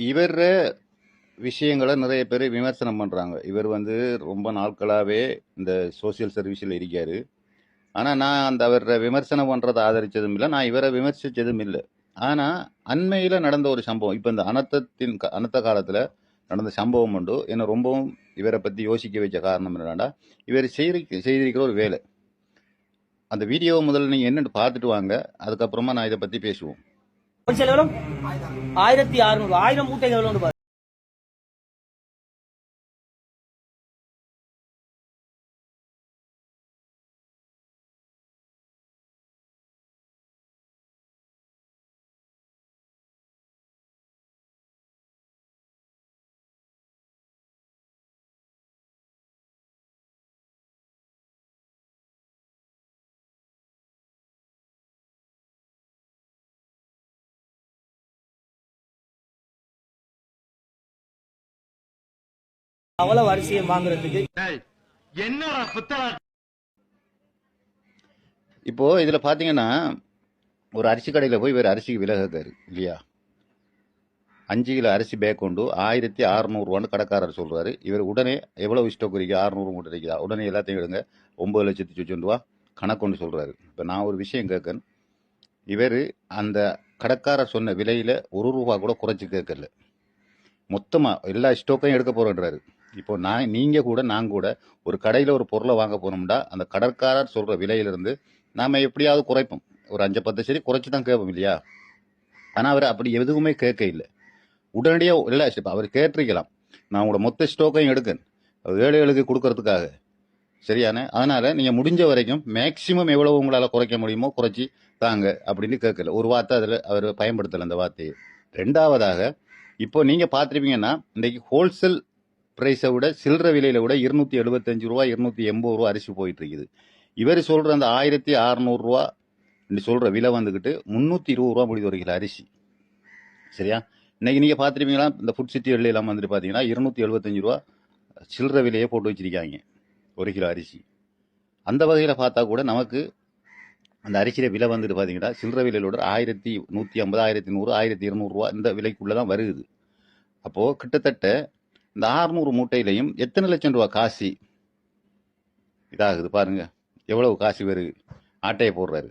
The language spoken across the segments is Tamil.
இவர் விஷயங்களை நிறைய பேர் விமர்சனம் பண்ணுறாங்க இவர் வந்து ரொம்ப நாட்களாகவே இந்த சோஷியல் சர்வீஸில் இருக்கார். ஆனால் நான் அந்த அவரை விமர்சனம் பண்ணுறதை ஆதரித்ததும் இல்லை. நான் இவரை விமர்சித்ததும் இல்லை. ஆனால் அண்மையில் நடந்த ஒரு சம்பவம் இப்போ இந்த அனர்த்தத்தின் க- அனர்த்த காலத்தில் நடந்த சம்பவம் உண்டு. என்னை ரொம்பவும் இவரை பற்றி யோசிக்க வச்ச காரணம் என்னென்னா இவர் செய்தி செய்திருக்கிற ஒரு வேலை. அந்த வீடியோவை முதல்ல நீங்கள் என்னென்னு பார்த்துட்டு வாங்க. அதுக்கப்புறமா நான் இதை பற்றி பேசுவோம். ஹோல்சேல் எவ்வளோ ஆயிரத்தி அறுநூறு ஆயிரம் மூட்டைகள் எவ்வளோன்னு அவ்வளவு அரிசியை வாங்குறதுக்கு. இப்போ இதில் பார்த்தீங்கன்னா ஒரு அரிசி கடையில் போய் இவர் அரிசிக்கு விலை கேட்காரு இல்லையா? அஞ்சு கிலோ அரிசி பேக் கொண்டு ஆயிரத்தி அறநூறுவான்னு கடைக்காரர் சொல்கிறாரு இவர் உடனே எவ்வளோ ஸ்டாக் இருக்கு? அறநூறு மூட்டை இருக்குதா? உடனே எல்லாத்தையும் எடுங்க. ஒம்பது லட்சத்தி சொச்சொண்டு ரூபா கணக்கொண்டு சொல்கிறாரு இப்போ நான் ஒரு விஷயம் கேட்கேன் இவர் அந்த கடைக்காரர் சொன்ன விலையில் ஒரு ரூபா கூட குறைச்சி கேட்கல. மொத்தமாக எல்லா ஸ்டோக்கையும் எடுக்க போகிறேன்றாரு இப்போ நான் நீங்கள் கூட நான் கூட ஒரு கடையில் ஒரு பொருளை வாங்க போனோம்னா அந்த கடற்காரர் சொல்கிற விலையிலிருந்து நாம் எப்படியாவது குறைப்போம். ஒரு அஞ்சு பத்து சரி குறைச்சி தான் கேட்போம் இல்லையா? ஆனால் அவர் அப்படி எதுவுமே கேட்க இல்லை. உடனடியாக இல்லை இப்போ அவர் கேட்டிருக்கலாம். நான் உங்களோட மொத்த ஸ்டோக்கையும் எடுக்கேன். ஏழைகளுக்கு கொடுக்கறதுக்காக. சரியான? அதனால் நீங்கள் முடிஞ்ச வரைக்கும் மேக்சிமம் எவ்வளோ உங்களால் குறைக்க முடியுமோ குறைச்சி தாங்க அப்படின்னு கேட்கல ஒரு வார்த்தை அதில் அவர் பயன்படுத்தலை அந்த வார்த்தையை. ரெண்டாவதாக இப்போ நீங்கள் பார்த்துருப்பீங்கன்னா இன்றைக்கி ஹோல்சேல் ப்ரைஸை விட சில்லற விலையில் விட இருநூற்றி எழுபத்தஞ்சு ரூபா இருநூற்றி எண்பது ரூபா அரிசி போயிட்டு இருக்குது இவர் சொல்கிற அந்த ஆயிரத்தி அறநூறுரூவா சொல்கிற விலை வந்துக்கிட்டு முந்நூற்றி இருபது ரூபா முடிது ஒரு கிலோ அரிசி. சரியா? இன்னைக்கு நீங்கள் பார்த்துருப்பீங்களா? இந்த ஃபுட் சிட்டி எல்லாம் வந்துட்டு பார்த்தீங்கன்னா இருநூற்றி எழுபத்தஞ்சு ரூபா சில்லற விலையே போட்டு வச்சிருக்காங்க ஒரு கிலோ அரிசி. அந்த வகையில் பார்த்தா கூட நமக்கு அந்த அரிசியில் விலை வந்துட்டு பார்த்தீங்கன்னா சில்லற விலையிலோட ஆயிரத்தி நூற்றி ஐம்பது ஆயிரத்தி நூறு ஆயிரத்தி இருநூறுவா இந்த விலைக்குள்ளே தான் வருது அப்போது கிட்டத்தட்ட இந்த 600 மூட்டையிலையும் எத்தனை லட்சம் ரூபா காசி? இதாகுது பாருங்க. எவ்வளவு காசி வருது ஆட்டையை போடுறாரு.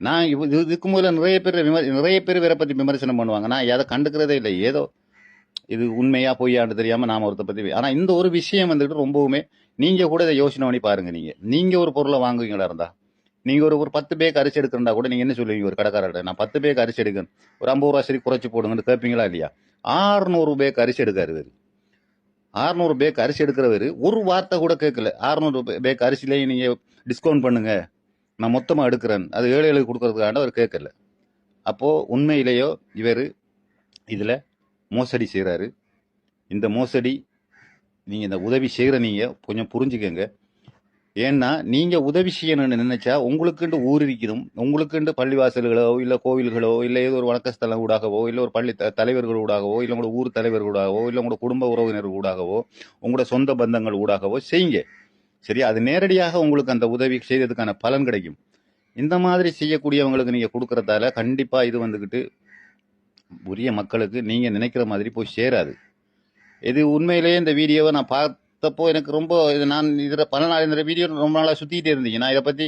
நான் இது இதுக்கு முதல்ல நிறைய பேர் விமர் நிறைய பேர் வேற பற்றி விமர்சனம் பண்ணுவாங்க. நான் எதை கண்டுக்கிறதே இல்லை. ஏதோ இது உண்மையாக பொய்யான்னு தெரியாமல் நாம ஒருத்த பற்றி ஆனால் இந்த ஒரு விஷயம் வந்துட்டு ரொம்பவுமே நீங்கள் கூட இதை யோசனை பண்ணி பாருங்கள் நீங்கள் நீங்கள் ஒரு பொருளை வாங்குவீங்களா இருந்தால் நீங்கள் ஒரு ஒரு பத்து பேக் அரிசி எடுக்கிறதா கூட நீங்கள் என்ன சொல்லுவீங்க? ஒரு கடைக்காரர்கிட்ட நான் பத்து பேக் அரிசி எடுக்கணும் ஒரு ஐம்பது ரூபா சரி குறைச்சி போடுங்கன்னு கேட்பீங்களா இல்லையா? ஆறுநூறு பேக் அரிசி எடுக்காரு இவரு ஆறுநூறு பேக் அரிசி எடுக்கிறவர் ஒரு வார்த்தை கூட கேட்கல. ஆறுநூறு பேக் அரிசிலேயே நீங்கள் டிஸ்கவுண்ட் பண்ணுங்கள் நான் மொத்தமாக எடுக்கிறேன். அது ஏழைகளுக்கு கொடுக்கறதுக்காண்ட அவர் கேட்கல. அப்போது உண்மையிலேயோ இவர் இதில் மோசடி செய்கிறாரு இந்த மோசடி நீங்கள் இந்த உதவி செய்கிற நீங்கள் கொஞ்சம் புரிஞ்சுக்கங்க. ஏன்னா நீங்க உதவி செய்யணும்னு நினைச்சா உங்களுக்குண்டு ஊர் இருக்குதும் உங்களுக்குண்டு பள்ளிவாசல்களோ இல்ல கோவில்களோ இல்ல ஏதோ ஒரு வணக்கஸ்தலம் ஊடாகவோ இல்ல ஒரு பள்ளி தலைவர்கள் ஊடாகவோ இல்ல உங்களோட ஊர் தலைவர் ஊடாகவோ இல்ல உங்களோட குடும்ப உறவினர் ஊடாகவோ உங்களோட சொந்த பந்தங்கள் ஊடாகவோ செய்யுங்க. சரி அது நேரடியாக உங்களுக்கு அந்த உதவி செய்ததுக்கான பலன் கிடைக்கும். இந்த மாதிரி செய்யக்கூடியவங்களுக்கு நீங்க கொடுக்கறதால கண்டிப்பா இது வந்துக்கிட்டு உரிய மக்களுக்கு நீங்க நினைக்கிற மாதிரி போய் சேராது. இது உண்மையிலேயே இந்த வீடியோவை நான் பார்த்தப்போ எனக்கு ரொம்ப இது நான் இதில் பல நாள் இந்த வீடியோ ரொம்ப நாளாக சுற்றிக்கிட்டே இருந்தீங்க நான் இதை பற்றி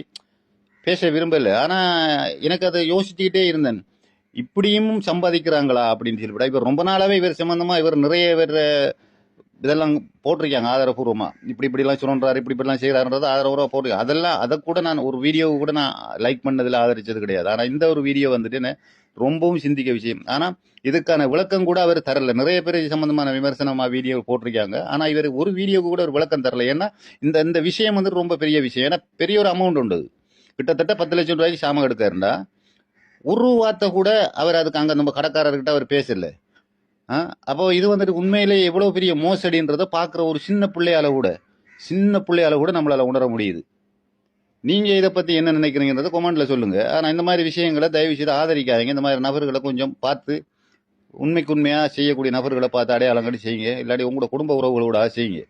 பேச விரும்பலை. ஆனால் எனக்கு அதை யோசிச்சுக்கிட்டே இருந்தேன். இப்படியும் சம்பாதிக்கிறாங்களா அப்படின்னு சொல்லிவிட இவர் ரொம்ப நாளாகவே இவர் சம்மந்தமாக இவர் நிறைய பேர் இதெல்லாம் போட்டிருக்காங்க ஆதாரபூர்வமா. இப்படி இப்படிலாம் சொல்றாரு இப்படி இப்படிலாம் செய்கிறாருன்றது ஆதாரபூர்வமாக போட்டிருக்காங்க. அதெல்லாம் அதை கூட நான் ஒரு வீடியோவை கூட நான் லைக் பண்ணதில் ஆதரிச்சது கிடையாது. ஆனால் இந்த ஒரு வீடியோ வந்துட்டு ரொம்பவும் சிந்திக்க விஷயம். ஆனால் இதுக்கான விளக்கம் கூட அவர் தரல. நிறைய பேர் இது சம்பந்தமான விமர்சனமாக வீடியோ போட்டிருக்காங்க. ஆனால் இவர் ஒரு வீடியோக்கு கூட ஒரு விளக்கம் தரல. ஏன்னா இந்த இந்த விஷயம் வந்து ரொம்ப பெரிய விஷயம். ஏன்னா பெரிய ஒரு அமௌண்ட் உண்டு கிட்டத்தட்ட பத்து லட்சம் ரூபாய்க்கு சாமம் எடுக்காருண்டா ஒரு வார்த்தை கூட அவர் அதுக்கு அங்கே நம்ம கடைக்காரர்கிட்ட அவர் பேசல. அப்போ இது வந்துட்டு உண்மையிலே எவ்வளோ பெரிய மோசடின்றதை பார்க்குற ஒரு சின்ன பிள்ளையால கூட சின்ன பிள்ளையால கூட நம்மளால் உணர முடியுது. நீங்கள் இதை பற்றி என்ன நினைக்கிறீங்கன்றத கொமெண்ட்ல சொல்லுங்கள் ஆனால் இந்த மாதிரி விஷயங்களை தயவு செய்து ஆதரிக்காதீங்க. இந்த மாதிரி நபர்களை கொஞ்சம் பார்த்து உண்மைக்கு உண்மையாக செய்யக்கூடிய நபர்களை பார்த்து அடையாளம் செய்யுங்க. இல்லாட்டி உங்களோட குடும்ப உறவுகளோட செய்யுங்க.